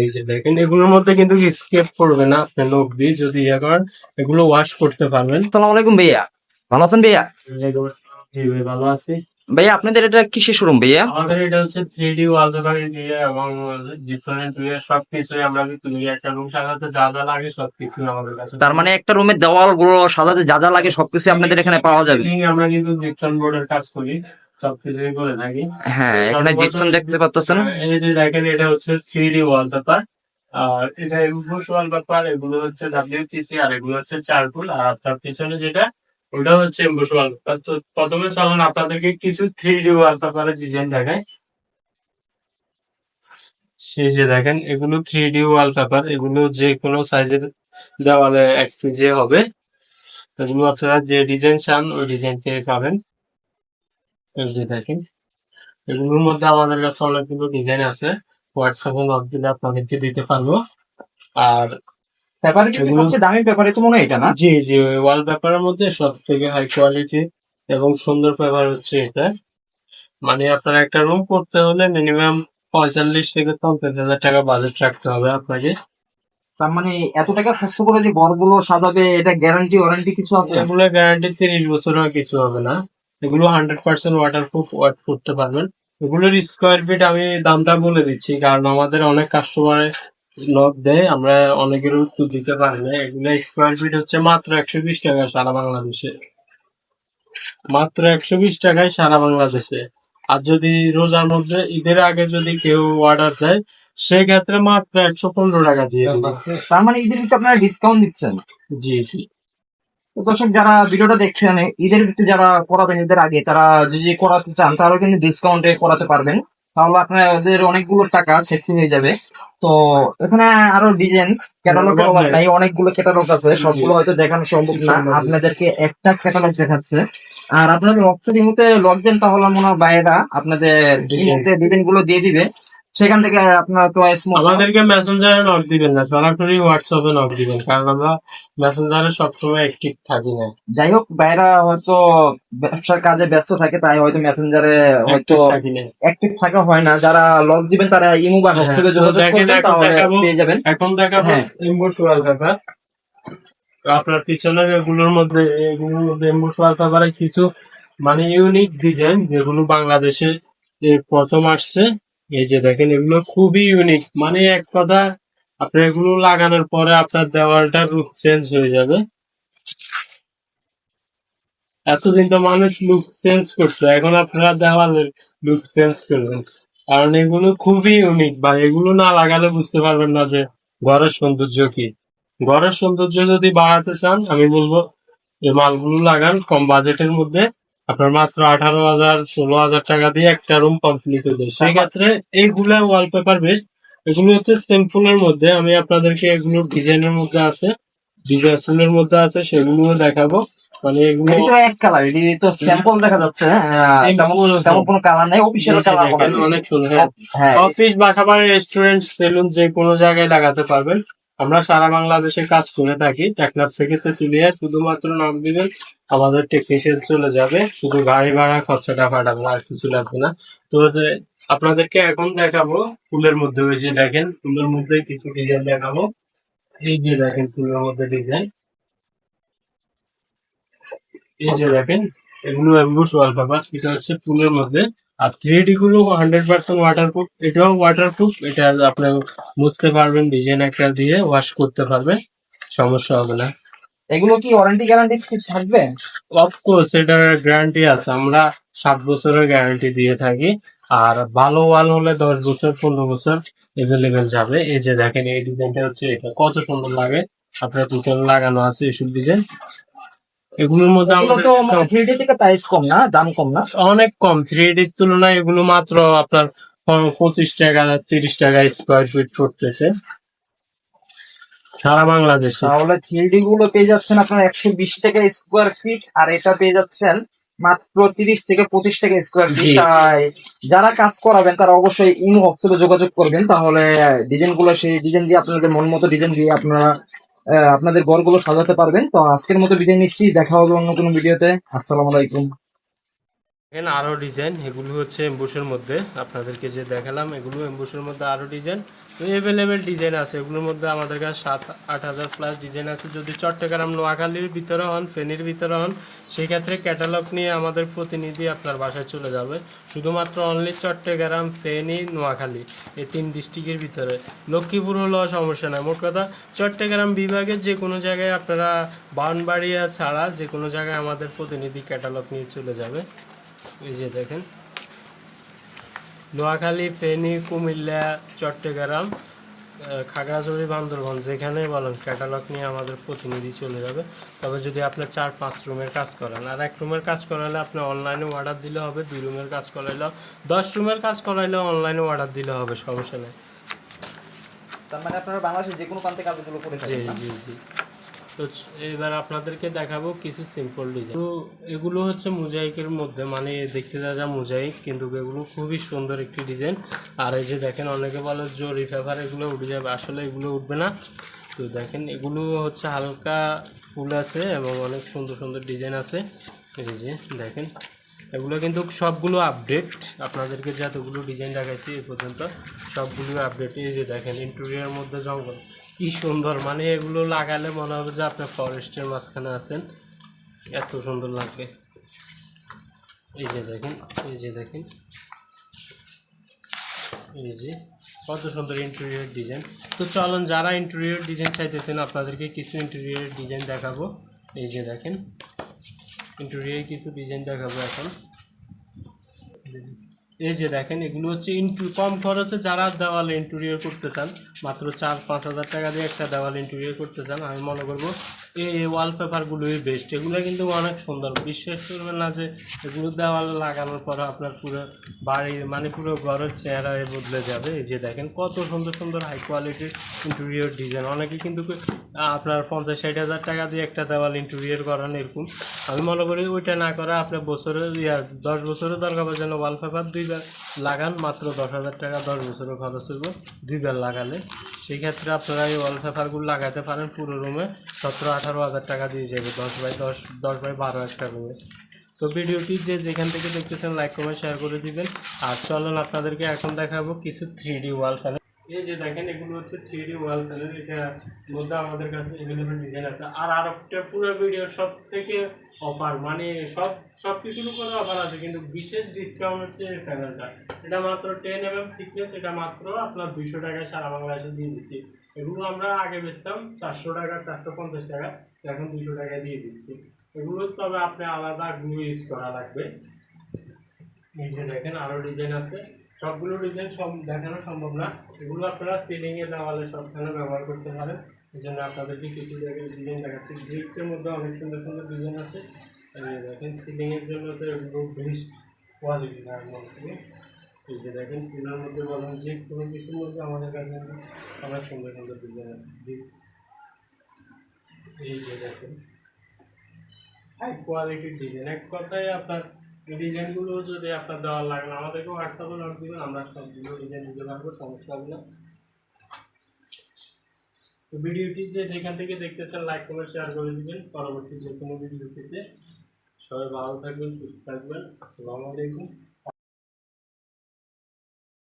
এই যে দেখেন এগুলোর মধ্যে কিন্তু স্কেপ করবে না আপনি নখ দিয়ে যদি ইয়ে করেন এগুলো ওয়াশ করতে পারবেন। আসসালামু আলাইকুম ভাইয়া। ভালো আছেন ভাইয়া? জি ভাই ভালো আছি। ভাইয়া আপনাদের এটা কিসের শোরুম ভাইয়া? আমাদের এটা হচ্ছে থ্রি ডি ওয়ালপেপার দিয়ে এবং ডিফারেন্ট দিয়ে সবকিছুই আমরা কিন্তু একটা রুম সাজাতে যা যা লাগে সবকিছু আমাদের কাছে। তার মানে একটা রুমের দেওয়ালগুলো সাজাতে যা যা লাগে সবকিছু আপনাদের এখানে পাওয়া যাবে? আমরা কিন্তু বোর্ডের কাজ করি। হ্যাঁ এখানে দেখতে পাচ্ছেন এই যে দেখেন এটা হচ্ছে থ্রি ডি ওয়ালপেপার আর এটা ওয়ালপেপার এগুলো হচ্ছে ডাব্লিউটিসি আর এগুলো হচ্ছে চারকুল আর তার পিছনে যেটা ওটা হচ্ছে এমবুস ওয়ালপেপার তো প্রথমে চলুন আপনাদেরকে কিছু থ্রি ডি ওয়ালপেপারের ডিজাইন দেখায় সেই যে দেখেন এগুলো থ্রি ডি ওয়ালপেপার এগুলো যে কোনো সাইজের দেওয়ালে এক হবে। এগুলো আপনারা যে ডিজাইন চান ওই ডিজাইন থেকে পাবেন। এই যে এগুলোর মধ্যে আমাদের কাছে অনেকগুলো ডিজাইন আছে। হোয়াটসঅ্যাপে নক দিলে আপনাদেরকে দিতে পারব। আর পেপারে সবচেয়ে দামি পেপারে তো মনে হয় এটা না? জি জি ওয়াল পেপারের মধ্যে সব থেকে হাই কোয়ালিটি এবং সুন্দর পেপার হচ্ছে এটা। মানে আপনার একটা রুম করতে হলে মিনিমাম পঁয়তাল্লিশ থেকে পঞ্চাশ হাজার টাকা বাজেট রাখতে হবে আপনাকে। তার মানে এত টাকা খরচ করে যে ঘরগুলো সাজাবে এটা গ্যারান্টি ওয়ারেন্টি কিছু আছে? এগুলো গ্যারান্টি তিরিশ বছরও কিছু হবে না। এগুলো হান্ড্রেড পার্সেন্ট ওয়াটার প্রুফ ওয়াট করতে পারবেন। এগুলোর স্কোয়ার ফিট আমি দামটা বলে দিচ্ছি কারণ আমাদের অনেক কাস্টমার নক দেয় আমরা অনেকের উত্তর দিতে পারি না। এগুলো স্কোয়ার ফিট হচ্ছে মাত্র একশো বিশ টাকা সারা বাংলাদেশে। মাত্র একশো বিশ টাকায় সারা বাংলাদেশে। আর যদি রোজার মধ্যে ঈদের আগে যদি কেউ অর্ডার দেয় সেক্ষেত্রে মাত্র একশো পনেরো টাকা দিয়ে তার মানে ঈদের ভিতরে আপনারা ডিসকাউন্ট দিচ্ছেন? জি জি। দর্শক যারা ভিডিওটা দেখছেন ঈদের ভিতরে যারা করাবেন ঈদের আগে তারা যদি করাতে চান তাহলে কিন্তু ডিসকাউন্টে করাতে পারবেন। তাহলে আপনাদের অনেকগুলো টাকা সেফটি হয়ে যাবে। তো এখানে আরও ডিজাইন ক্যাটালগ নাই অনেকগুলো ক্যাটালগ আছে। সবগুলো হয়তো দেখানো সম্ভব না। আপনাদেরকে একটা ক্যাটালগ দেখাচ্ছে। আর আপনাদের অক্ষর ইমুতে লগ দেন তাহলে মনে হয় বাইরা। আপনাদের ইমুতে ডিজাইনগুলো দিয়ে দিবে। সেখান থেকে আপনার মতো আমাদেরকে মেসেঞ্জারে নক দিবেন না সরাসরি হোয়াটসঅ্যাপে নক দিবেন কারণ আমরা মেসেঞ্জারে সবসময় অ্যাক্টিভ থাকি না। যাই হোক বাইরা হয়তো ব্যবসার কাজে ব্যস্ত থাকে তাই হয়তো মেসেঞ্জারে হয়তো অ্যাক্টিভ থাকা হয় না। যারা লগ দিবেন তারা ইমো বা হ্যাঁ, হোয়াটসঅ্যাপে যোগাযোগ করবেন এখন তাহলে পেয়ে যাবেন। এখন দেখাবো হ্যাঁ। এমবোস ওয়ালপেপার আপনার পিছনের এগুলোর মধ্যে এগুলোর মধ্যে এমবোস ওয়ালপেপারে কিছু মানে ইউনিক ডিজাইন যেগুলো বাংলাদেশে প্রথম আসছে। এই যে দেখেন, এগুলো খুবই ইউনিক মানে এক কথা, আপনার এগুলো লাগানোর পরে আপনার দেওয়ালটার রূপ চেঞ্জ হয়ে যাবে। এতদিন তো মানুষ লুক চেঞ্জ করতো, এখন আপনারা দেওয়ালের লুক চেঞ্জ করবেন। কারণ এগুলো খুবই ইউনিক বা এগুলো না লাগালে বুঝতে পারবেন না যে ঘরের সৌন্দর্য কি। ঘরের সৌন্দর্য যদি বাড়াতে চান, আমি বলব, এই মালগুলো লাগান কম বাজেটের মধ্যে। আপনার মাত্র আঠারো হাজার ষোলো হাজার টাকা দিয়ে একটা রুম কমপ্লিট হয়ে যায় সেক্ষেত্রে এইগুলা ওয়ালপেপার বেস্ট এগুলো হচ্ছে সিম্পলের মধ্যে। আমি আপনাদেরকে এগুলো ডিজাইনের মধ্যে আছে ডিজাইনের মধ্যে আছে সেগুলো দেখাবো। মানে এগুলো এটি এক কালার এটি তো স্যাম্পল দেখা যাচ্ছে হ্যাঁ, তেমন কোনো কালার নাই অফিসিয়াল কালার অনেক সুন্দর অফিস বা খাবার রেস্টুরেন্ট সেলুন যে কোনো জায়গায় লাগাতে পারবেন। আমরা সারা বাংলাদেশে কাজ করে থাকি। টেকনাফ থেকে তেতুলিয়া শুধুমাত্র নাম দিবেন আমাদের টেকনিশিয়ান চলে যাবে। শুধু গাড়ি ভাড়া, খরচাটা পাঠাবো আর কিছু লাগবে না। তো আপনাদেরকে এখন দেখাবো ফুলের মধ্যে ওই যে দেখেন, ফুলের মধ্যে কিছু ডিজাইন দেখাবো। এই যে দেখেন ফুলের মধ্যে ডিজাইন এই যে দেখেন, এগুলো এমবুস ওয়ালপেপার এটা হচ্ছে ফুলের মধ্যে আর থ্রি ডি গুলো হান্ড্রেড পার্সেন্ট ওয়াটারপ্রুফ এটাও ওয়াটারপ্রুফ এটা আপনি মুছতে পারবেন ডিজাইন একটা দিয়ে ওয়াশ করতে পারবেন সমস্যা হবে না। এগুলো কি ওয়ারেন্টি গ্যারান্টি কিছু থাকবে? অফকোর্স এটার গ্যারান্টি আছে আমরা সাত বছরের গ্যারান্টি দিয়ে থাকি আর ভালো ওয়াল হলে দশ বছর পনেরো বছর এভেলেবেল যাবে। এই যে দেখেন এই ডিজাইনটা হচ্ছে এটা কত সুন্দর লাগে। আপনার পিছনে লাগানো আছে এইসব ডিজাইন এগুলোর মধ্যে এগুলো আমাদের তো থ্রি ডি থেকে প্রাইস কম না? দাম কম না? অনেক কম। থ্রি ডির তুলনায় এগুলো মাত্র আপনার পঁচিশ টাকা তিরিশ টাকা স্কোয়ার ফিট পড়তেছে। সারা বাংলাদেশে। তাহলে থ্রি ডি গুলো পেয়ে যাচ্ছেন আপনার একশো বিশ টাকা স্কোয়ার ফিট আর এটা পেয়ে যাচ্ছেন মাত্র তিরিশ থেকে পঁচিশ টাকা স্কোয়ার ফিট তাই যারা কাজ করাবেন তারা অবশ্যই ইমো হোয়াটসঅ্যাপে যোগাযোগ করবেন। তাহলে ডিজাইনগুলো সেই ডিজাইন দিয়ে আপনাদের মন মতো ডিজাইন দিয়ে আপনারা আপনাদের ঘরগুলো সাজাতে পারবেন। তো আজকের মতো বিদায় নিচ্ছি। দেখা হবে অন্য কোনো ভিডিওতে। আসসালামু আলাইকুম। এখানে আরও ডিজাইন এগুলো হচ্ছে এম্বুসের মধ্যে। আপনাদেরকে যে দেখালাম, এগুলো এম্বুসের মধ্যে আরও ডিজাইন তো অ্যাভেলেবেল ডিজাইন আছে, এগুলোর মধ্যে আমাদের কাছে সাত, আট হাজার প্লাস ডিজাইন আছে। যদি চট্টগ্রাম নোয়াখালীর ভিতরে হন, ফেনীর ভিতরে হন সেই ক্ষেত্রে ক্যাটালগ নিয়ে আমাদের প্রতিনিধি আপনার বাসায় চলে যাবে। শুধুমাত্র অনলি চট্টগ্রাম, ফেনী, নোয়াখালী, এই তিন ডিস্ট্রিক্টের ভিতরে। লক্ষ্মীপুর হলেও সমস্যা নাই। মোট কথা, চট্টগ্রাম বিভাগের যে কোনো জায়গায় আপনারা বাউনবাড়িয়া ছাড়া যে কোনো জায়গায় আমাদের প্রতিনিধি ক্যাটালগ নিয়ে চলে যাবে। এই যে দেখেন। নোয়াখালী ফেনী কুমিল্লা চট্টগ্রাম খাগড়াছড়ি বান্দরবান যেখানে বলেন ক্যাটালগ নিয়ে আমাদের প্রতিনিধি চলে যাবে। তবে যদি আপনি চার পাঁচ রুমের কাজ করেন আর এক রুমের কাজ করাইলে আপনি অনলাইনে অর্ডার দিলে হবে দুই রুমের কাজ করাইলেও দশ রুমের কাজ করাইলে অনলাইনে অর্ডার দিলে হবে সমস্যা নেই। তার মানে আপনারা বাংলাদেশের যে কোনো প্রান্তে কাজগুলো করে জি জি জি। তো এবার আপনাদেরকে দেখাবো কিছু সিম্পল ডিজাইন তো এগুলো হচ্ছে মোজাইকের মধ্যে মানে দেখতে যা যা মোজাইক, কিন্তু এগুলো খুবই সুন্দর একটি ডিজাইন আর এই যে দেখেন, অনেকে বলে জরি ফেভার এগুলো উঠে যাবে। আসলে এগুলো উঠবে না। তো দেখেন, এগুলো হচ্ছে হালকা ফুল আছে এবং অনেক সুন্দর সুন্দর ডিজাইন আছে। এই যে, দেখেন, এগুলো কিন্তু সবগুলো আপডেট আপনাদেরকে যতগুলো ডিজাইন দেখাইছি এ পর্যন্ত, সবগুলো আপডেট এই যে দেখেন ইন্টেরিয়ার মধ্যে জঙ্গল। কি সুন্দর মানে এগুলো লাগালে মনে হবে যে আপনার ফরেস্টের মাঝখানে আছেন। এত সুন্দর লাগবে। এই যে দেখেন, এই যে দেখেন। এই যে, কত সুন্দর ইন্টেরিয়র ডিজাইন তো চলুন, যারা ইন্টেরিয়র ডিজাইন চাইতেছেন, আপনাদেরকে কিছু ইন্টেরিয়র ডিজাইন দেখাবো। এই যে দেখেন ইন্টেরিয়র কিছু ডিজাইন দেখাবো এখন। এই যে দেখেন, এগুলো হচ্ছে ইন্টু কম খরচে যারা দেওয়ালে ইন্টেরিয়র করতে চান, মাত্র চার, পাঁচ হাজার টাকা দিয়ে একটা দেওয়াল ইন্টেরিয়র করতে চান, আমি মনে করব এই ওয়ালপেপারগুলোই বেস্ট এগুলো কিন্তু অনেক সুন্দর। বিশ্বাস করবেন না যে এগুলো দেওয়ালে লাগানোর পর আপনার পুরো বাড়ি মানে পুরো ঘরের চেহারা বদলে যাবে। এই যে দেখেন, কত সুন্দর সুন্দর হাই কোয়ালিটির ইন্টেরিয়র ডিজাইন অনেকে কিন্তু আপনার পঞ্চাশ, ষাট হাজার টাকা দিয়ে একটা দেওয়াল ইন্টেরিয়র করান এরকম। আমি মনে করি ওইটা না করা, আপনার বছরে দশ বছরের দরকার যেন ওয়ালপেপার দুইবার লাগান, মাত্র দশ হাজার টাকা, দশ বছরের খরচ হইব দুইবার লাগালে। সেই ক্ষেত্রে আপনারা এই ওয়ালপেপারগুলো লাগাতে পারেন পুরো রুমে সতেরো, আঠারো হাজার টাকা দিয়ে যাবে, দশ বাই দশ দশ বাই বারো একটা রুমে তো ভিডিওটি যে যেখান থেকে দেখতেছেন লাইক কমেন্ট শেয়ার করে দিবেন। আর চলুন, আপনাদেরকে এখন দেখাবো কিছু থ্রি ডি ওয়াল এই যে দেখেন, এগুলো হচ্ছে থ্রি ডি ওয়াল প্যানেল এটার মধ্যে আমাদের কাছে এভেলেবেল ডিজাইন আছে। আর আর একটা পুরো ভিডিও সব থেকে অফার মানে সব সব কিছুর উপরে অফার আছে, কিন্তু বিশেষ ডিসকাউন্ট হচ্ছে এই প্যানেলটা এটা মাত্র টেন এম এম থিকনেস এটা মাত্র আপনার দুইশো টাকায় সারা বাংলাদেশে দিয়ে দিচ্ছি। এগুলো আমরা আগে বেচতাম চারশো টাকা, চারশো পঞ্চাশ টাকা, এখন দুশো টাকায় দিয়ে দিচ্ছি। এগুলো তবে আপনি আলাদা গ্লু ইউজ করা লাগবে। এই যে দেখেন আরও ডিজাইন আছে। সবগুলো ডিজাইন সব দেখানো সম্ভব না। এগুলো আপনারা সিলিংয়ে দেওয়ালে সবখানে ব্যবহার করতে পারেন। এই জন্য আপনাদেরকে কিছু জায়গায় ডিজাইন দেখাচ্ছি। ব্রিক্সের মধ্যে অনেক সুন্দর সুন্দর ডিজাইন আছে। দেখেন সিলিংয়ের জন্য তো এগুলো বেস্ট কোয়ালিটি মনে করি এই যে দেখেন, চুলার মধ্যে বলেন যে কোনো কিছুর মধ্যে আমাদের কাছে অনেক সুন্দর সুন্দর ডিজাইন আছে ব্রিক্স এই যে দেখেন হাই কোয়ালিটির ডিজাইন এক কথায় আপনার ডিজাইনগুলো যদি আপনার দেওয়া লাগে না, আমাদেরকে হোয়াটসঅ্যাপে নোট দিবেন, আমরা সবগুলো ডিজাইন দিতে পারব, সমস্যা হবে না। তো ভিডিওটি যে যেখান থেকে দেখতেছেন লাইক করে শেয়ার করে দিবেন। পরবর্তী যে কোনো ভিডিও পেতে সবাই ভালো থাকবেন, সুস্থ থাকবেন। আসসালামু আলাইকুম।